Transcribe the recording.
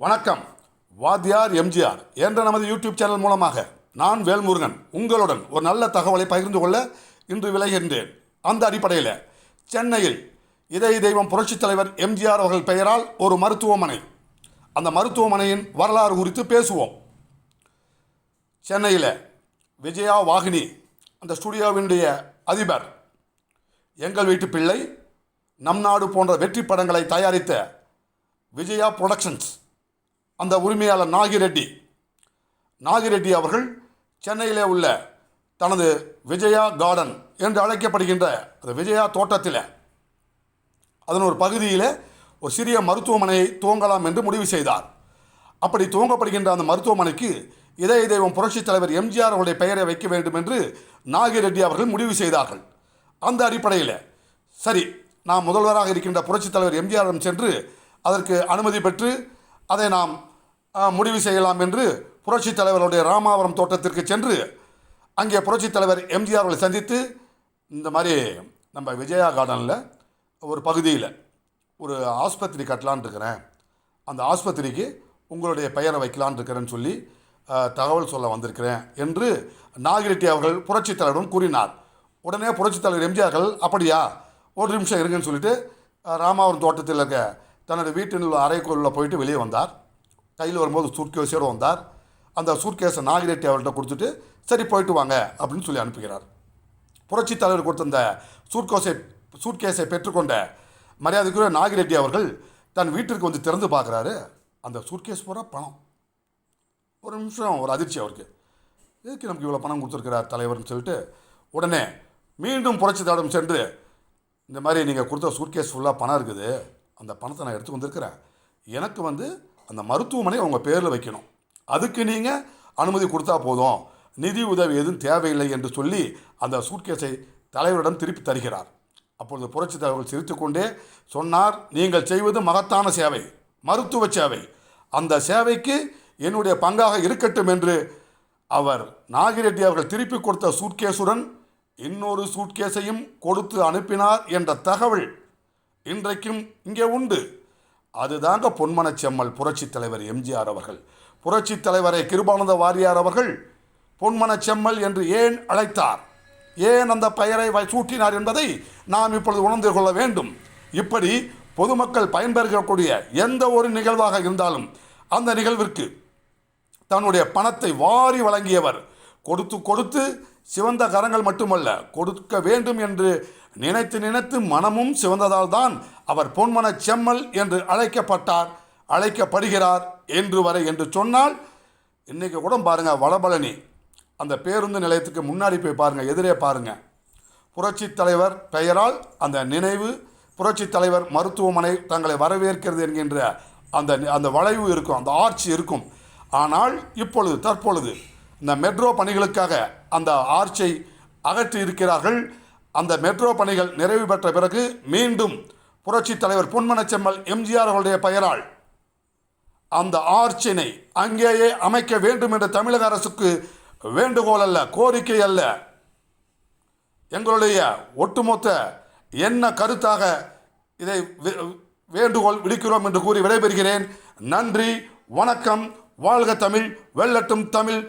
வணக்கம். வாத்தியார் எம்ஜிஆர் என்ற நமது யூடியூப் சேனல் மூலமாக நான் வேல்முருகன் உங்களுடன் ஒரு நல்ல தகவலை பகிர்ந்து கொள்ள இன்று விளைகின்றேன். அந்த அடிப்படையில் சென்னையில் இதய தெய்வம் புரட்சித் தலைவர் எம்ஜிஆர் அவர்கள் பெயரால் ஒரு மருத்துவமனை. அந்த மருத்துவமனையின் வரலாறு குறித்து பேசுவோம். சென்னையில் விஜயா வாகினி அந்த ஸ்டுடியோவினுடைய அதிபர் எங்கள் வீட்டு பிள்ளை நம் நாடு போன்ற வெற்றி படங்களை தயாரித்த விஜயா புரொடக்ஷன்ஸ் அந்த உரிமையாளர் நாகிரெட்டி. நாகிரெட்டி அவர்கள் சென்னையிலே உள்ள தனது விஜயா கார்டன் என்று அழைக்கப்படுகின்ற அந்த விஜயா தோட்டத்தில் அதன் ஒரு பகுதியில் ஒரு சிறிய மருத்துவமனையை துவங்கலாம் என்று முடிவு செய்தார். அப்படி துவங்கப்படுகின்ற அந்த மருத்துவமனைக்கு இதய தெய்வம் புரட்சித் தலைவர் எம்ஜிஆர் அவருடைய பெயரை வைக்க வேண்டும் என்று நாகிரெட்டி அவர்கள் முடிவு செய்தார்கள். அந்த அடிப்படையில் சரி நாம் முதல்வராக இருக்கின்ற புரட்சித் தலைவர் எம்ஜிஆரிடம் சென்று அதற்கு அனுமதி பெற்று அதை நாம் முடிவு செய்யலாம் என்று புரட்சித் தலைவருடைய ராமாவரம் தோட்டத்திற்கு சென்று அங்கே புரட்சித் தலைவர் எம்ஜிஆர் அவர்களை சந்தித்து இந்த மாதிரி நம்ம விஜயா கார்டனில் ஒரு பகுதியில் ஒரு ஆஸ்பத்திரி கட்டலான்னு இருக்கிறேன். அந்த ஆஸ்பத்திரிக்கு உங்களுடைய பெயரை வைக்கலான்னு இருக்கிறேன்னு சொல்லி தகவல் சொல்ல வந்திருக்கிறேன் என்று நாகிரெட்டி அவர்கள் புரட்சித் தலைவரிடம் கூறினார். உடனே புரட்சித் தலைவர் எம்ஜிஆர்கள் அப்படியா? ஒரு நிமிஷம் இருங்கன்னு சொல்லிட்டு ராமாவரம் தோட்டத்தில் இருக்க தன்னுடைய வீட்டில் உள்ள அறைக்குள்ளே போயிட்டு வெளியே வந்தார். கையில் வரும்போது சூட்கேஸோடு வந்தார். அந்த சூட்கேஸை நாகிரெட்டி அவர்கிட்ட கொடுத்துட்டு சரி போயிட்டு வாங்க அப்படின்னு சொல்லி அனுப்புகிறார். புரட்சி தலைவர் கொடுத்த அந்த சூட்கோஸை சூட்கேஸை பெற்றுக்கொண்ட மரியாதைக்குரிய நாகிரெட்டி அவர்கள் தன் வீட்டிற்கு வந்து திறந்து பார்க்குறாரு. அந்த சூட்கேஸ் பூரா பணம். ஒரு நிமிஷம் ஒரு அதிர்ச்சி அவருக்கு. எதுக்கு நமக்கு இவ்வளோ பணம் கொடுத்துருக்கிறார் தலைவர்னு சொல்லிட்டு உடனே மீண்டும் புரட்சி தலைவரிடம் சென்று இந்த மாதிரி நீங்கள் கொடுத்த சூட்கேஸ் ஃபுல்லாக பணம் இருக்குது. அந்த பணத்தை நான் எடுத்து வந்திருக்கிறேன் எனக்கு வந்து அந்த மருத்துவமனை உங்கள் பேரில் வைக்கணும். அதுக்கு நீங்கள் அனுமதி கொடுத்தா போதும். நிதி உதவி எதுவும் தேவையில்லை என்று சொல்லி அந்த சூட்கேஸை தலைவரிடம் திருப்பி தருகிறார். அப்பொழுது புரட்சி தலைவர் சிரித்துக்கொண்டே சொன்னார் நீங்கள் செய்வது மகத்தான சேவை மருத்துவ சேவை. அந்த சேவைக்கு என்னுடைய பங்காக இருக்கட்டும் என்று அவர் நாகிரெட்டி அவர்கள் திருப்பி கொடுத்த சூட்கேஸுடன் இன்னொரு சூட்கேஸையும் கொடுத்து அனுப்பினார் என்ற தகவல் இன்றைக்கும் இங்கே உண்டு. அதுதாங்க பொன்மனச்செம்மல் புரட்சித் தலைவர் எம்ஜிஆர் அவர்கள். புரட்சித் தலைவரை கிருபானந்த வாரியார் அவர்கள் பொன்மனச்செம்மல் என்று ஏன் அழைத்தார்? ஏன் அந்த பெயரை சூட்டினார் என்பதை நாம் இப்பொழுது உணர்ந்து கொள்ள வேண்டும். இப்படி பொதுமக்கள் பயன்பெறக்கூடிய எந்த ஒரு நிகழ்வாக இருந்தாலும் அந்த நிகழ்விற்கு தன்னுடைய பணத்தை வாரி வழங்கியவர் கொடுத்து கொடுத்து சிவந்த கரங்கள் மட்டுமல்ல கொடுக்க வேண்டும் என்று நினைத்து நினைத்து மனமும் சிவந்ததால் தான் அவர் பொன்மனச் செம்மல் என்று அழைக்கப்பட்டார் அழைக்கப்படுகிறார் என்று வரை என்று சொன்னால் இன்றைக்கி கூட பாருங்கள் வளபழனி. அந்த பேருந்து நிலையத்துக்கு முன்னாடி போய் பாருங்கள் எதிரே பாருங்கள் புரட்சித் தலைவர் பெயரால் அந்த நினைவு புரட்சி தலைவர் மருத்துவமனை தங்களை வரவேற்கிறது என்கின்ற அந்த அந்த வளைவு இருக்கும் அந்த ஆட்சி இருக்கும். ஆனால் இப்பொழுது தற்பொழுது இந்த மெட்ரோ பணிகளுக்காக அந்த ஆர்ச்சை அகற்றி இருக்கிறார்கள். அந்த மெட்ரோ பணிகள் நிறைவு பெற்ற பிறகு மீண்டும் புரட்சித் தலைவர் பொன்மனச்செம்மல் எம்ஜிஆர் அவர்களுடைய பெயரால் அந்த ஆர்ச்சினை அங்கேயே அமைக்க வேண்டும் என்ற தமிழக அரசுக்கு வேண்டுகோள் அல்ல கோரிக்கை அல்ல. எங்களுடைய ஒட்டுமொத்த என்ன கருத்தாக இதை வே- வேண்டுகோள் விடுக்கிறோம் என்று கூறி விடைபெறுகிறேன். நன்றி வணக்கம் வாழ்க தமிழ் வெல்லட்டும் தமிழ்.